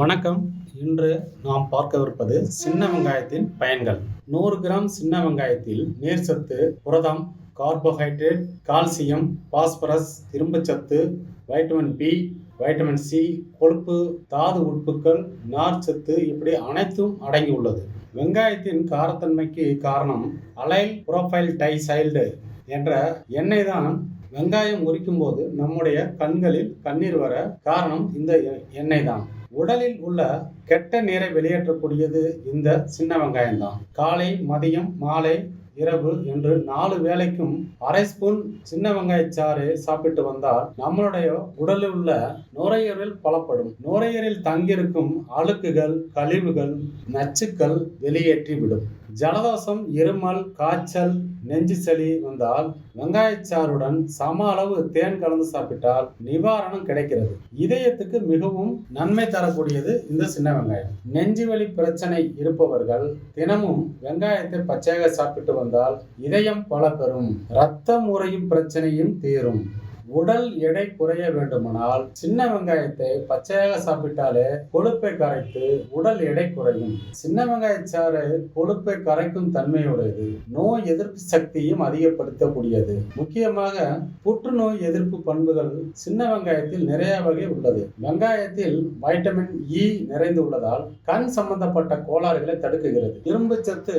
வணக்கம். இன்று நாம் பார்க்கவிருப்பது சின்ன வெங்காயத்தின் பயன்கள். நூறு கிராம் சின்ன வெங்காயத்தில் நீர்ச்சத்து புரதம் கார்போஹைட்ரேட் கால்சியம் பாஸ்பரஸ் இரும்புச்சத்து வைட்டமின் பி வைட்டமின் சி கொழுப்பு தாது உட்புக்கள் நார்ச்சத்து இப்படி அனைத்தும் அடங்கியுள்ளது. வெங்காயத்தின் காரத்தன்மைக்கு காரணம் அலைல் புரோஃபைல் டைசைல்டு என்ற எண்ணெய் தான். வெங்காயம் உரிக்கும் போது நம்முடைய கண்களில் கண்ணீர் வர காரணம் இந்த எண்ணெய் தான். உடலில் உள்ள கெட்ட நீரை வெளியேற்றக்கூடியது இந்த சின்ன வெங்காயம் தான் காலை மதியம் மாலை இரவு என்று நாலு வேளைக்கும் அரை ஸ்பூன் சின்ன வெங்காயச்சாறு சாப்பிட்டு வந்தால் நம்மளுடைய உடலில் உள்ள நுரையீரல் பலப்படும். நுரையீரலில் தங்கியிருக்கும் அழுக்குகள் கழிவுகள் நச்சுக்கள் வெளியேற்றி விடும் ஜலதோஷம் இருமல் காய்ச்சல் நெஞ்சு சளி வந்தால் வெங்காயச்சாறுடன் சம அளவு தேன் கலந்து சாப்பிட்டால் நிவாரணம் கிடைக்கிறது. இதயத்துக்கு மிகவும் நன்மை தரக்கூடியது இந்த சின்ன வெங்காயம். நெஞ்சு வலி பிரச்சனை இருப்பவர்கள் தினமும் வெங்காயத்தை பச்சையாக சாப்பிட்டு வந்தால் இதயம் பல பெறும் ரத்தம் உறையும் பிரச்சனையும் தீரும். உடல் எடை குறைய வேண்டுமானால் சின்ன வெங்காயத்தை பச்சையாக சாப்பிட்டாலே கொழுப்பை கரைத்து உடல் எடை குறையும். சின்ன வெங்காயச்சாறு கொழுப்பை கரைக்கும் தன்மையுடையது. நோய் எதிர்ப்பு சக்தியும் அதிகப்படுத்தக்கூடியது. முக்கியமாக புற்றுநோய் எதிர்ப்பு பண்புகள் சின்ன வெங்காயத்தில் நிறைய வகை உள்ளது. வெங்காயத்தில் வைட்டமின் இ நிறைந்து உள்ளதால் கண் சம்பந்தப்பட்ட கோளாறுகளை தடுக்குகிறது. இரும்பு சத்து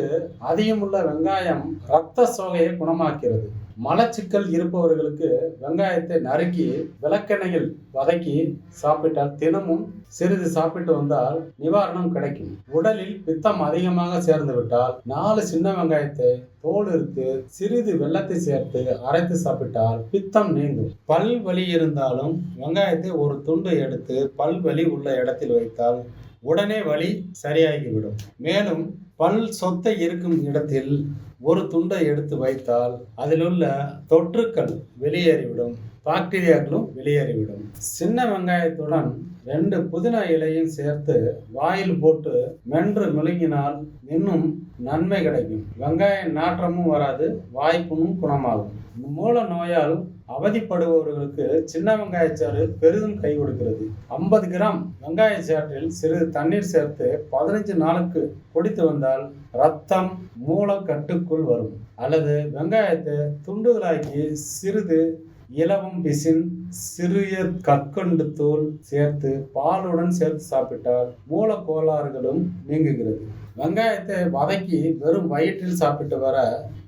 அதிகமுள்ள வெங்காயம் இரத்த சோகையை குணமாக்கிறது மலச்சிக்கல் இருப்பவர்களுக்கு வெங்காயத்தை நறுக்கி விளக்கெண்ணையில் வதக்கி சாப்பிட்டால் தினமும் சிறிது சாப்பிட்டு வந்தால் நிவாரணம் கிடைக்கும். உடலில் பித்தம் அதிகமாக சேர்ந்து விட்டால் நாலு சின்ன வெங்காயத்தை தோல் எடுத்து சிறிது வெள்ளத்தை சேர்த்து அரைத்து சாப்பிட்டால் பித்தம் நீங்கும். பல் வலி இருந்தாலும் வெங்காயத்தை ஒரு துண்டு எடுத்து பல் வலி உள்ள இடத்தில் வைத்தால் உடனே வலி சரியாகிவிடும். மேலும் பல் சொத்தை இருக்கும் இடத்தில் ஒரு துண்டை எடுத்து வைத்தால் அதிலுள்ள தொற்றுக்கள் வெளியேறிவிடும் பாக்டீரியாக்களும் வெளியேறிவிடும். சின்ன வெங்காயத்துடன் ரெண்டு புதினா இலையும் சேர்த்து வாயில் போட்டு மென்று முழுங்கினால் இன்னும் நன்மை கிடைக்கும். வெங்காய நாற்றமும் வராது வாய்ப்புண்ணும் குணமாகும். மூல நோயால் அவதிப்படுபவர்களுக்கு சின்ன வெங்காயச்சாறு பெரிதும் கை கொடுக்கிறது. ஐம்பது கிராம் வெங்காயச்சாற்றில் சிறிது தண்ணீர் சேர்த்து பதினஞ்சு நாளுக்கு குடித்து வந்தால் ரத்தம் மூலக்கட்டுக்குள் வரும். அல்லது வெங்காயத்தை துண்டுகளாக்கி சிறிது இலவம் பிசின் சிறிய கற்கண்டு தூள் சேர்த்து பாலுடன் சேர்த்து சாப்பிட்டால் மூல கோளாறுகளும் நீங்குகிறது. வெங்காயத்தை வதக்கி வெறும் வயிற்றில் சாப்பிட்டு வர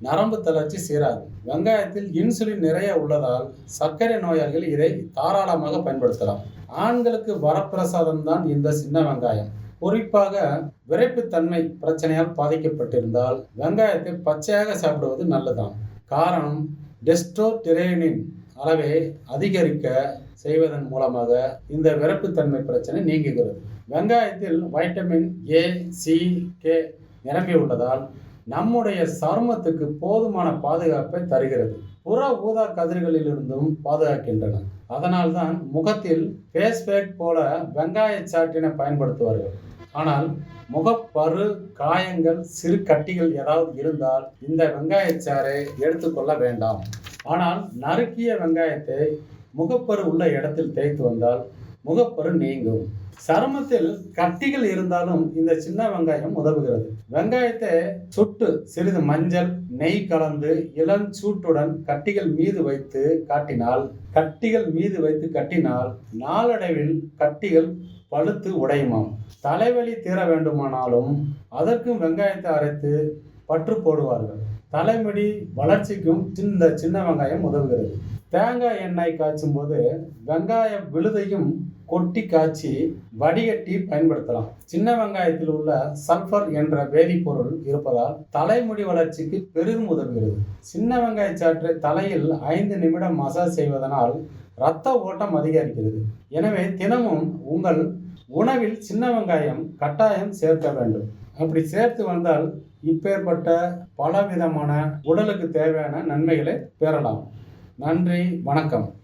நரம்பு தளர்ச்சி சீராது. வெங்காயத்தில் இன்சுலின் நிறைய உள்ளதால் சர்க்கரை நோயாளிகள் இதை தாராளமாக பயன்படுத்தலாம். ஆண்களுக்கு வரப்பிரசாதம் தான் இந்த சின்ன வெங்காயம். குறிப்பாக விரைப்புத்தன்மை பிரச்சனையால் பாதிக்கப்பட்டிருந்தால் வெங்காயத்தை பச்சையாக சாப்பிடுவது நல்லதாம். காரணம் டெஸ்டோடிரேனின் அளவை அதிகரிக்க செய்வதன் மூலமாக இந்த விறப்புத்தன்மை பிரச்சனை நீங்குகிறது. வெங்காயத்தில் வைட்டமின் ஏ சி கே நிரம்பியுள்ளதால் நம்முடைய சருமத்துக்கு போதுமான பாதுகாப்பை தருகிறது. புற ஊதா கதிர்களிலிருந்தும் பாதுகாக்கின்றன. அதனால்தான் முகத்தில் ஃபேஸ் பேக் போல வெங்காய சாட்டினை பயன்படுத்துவார்கள். ஆனால் முகப்பரு காயங்கள் சிறு கட்டிகள் ஏதாவது இருந்தால் இந்த வெங்காயச்சாறை எடுத்துக்கொள்ள வேண்டாம். ஆனால் நறுக்கிய வெங்காயத்தை முகப்பரு உள்ள இடத்தில் தேய்த்து வந்தால் முகப்பரு நீங்கும். சருமத்தில் கட்டிகள் இருந்தாலும் இந்த சின்ன வெங்காயம் உதவுகிறது. வெங்காயத்தை சுட்டு சிறிது மஞ்சள் நெய் கலந்து இளம் சூட்டுடன் கட்டிகள் மீது வைத்து காட்டினால் கட்டிகள் மீது வைத்து கட்டினால் நாளடைவில் கட்டிகள் பழுத்து உடையுமாம். தலைவலி தீர வேண்டுமானாலும் அதற்கும் வெங்காயத்தை அரைத்து பற்று போடுவார்கள். தலைமுடி வளர்ச்சிக்கும் இந்த சின்ன வெங்காயம் உதவுகிறது. தேங்காய் எண்ணெய் காய்ச்சும் போது வெங்காய விழுதையும் கொட்டி காய்ச்சி வடிகட்டி பயன்படுத்தலாம். சின்ன வெங்காயத்தில் உள்ள சல்ஃபர் என்ற வேதிப்பொருள் இருப்பதால் தலைமுடி வளர்ச்சிக்கு பெரிதும் உதவுகிறது. சின்ன வெங்காய சாற்றை தலையில் ஐந்து நிமிடம் மசாஜ் செய்வதனால் இரத்த ஓட்டம் அதிகரிக்கிறது. எனவே தினமும் உங்கள் உணவில் சின்ன வெங்காயம் கட்டாயம் சேர்க்க வேண்டும். அப்படி சேர்த்து வந்தால் இப்பேற்பட்ட பலவிதமான உடலுக்கு தேவையான நன்மைகளை பெறலாம். நன்றி வணக்கம்.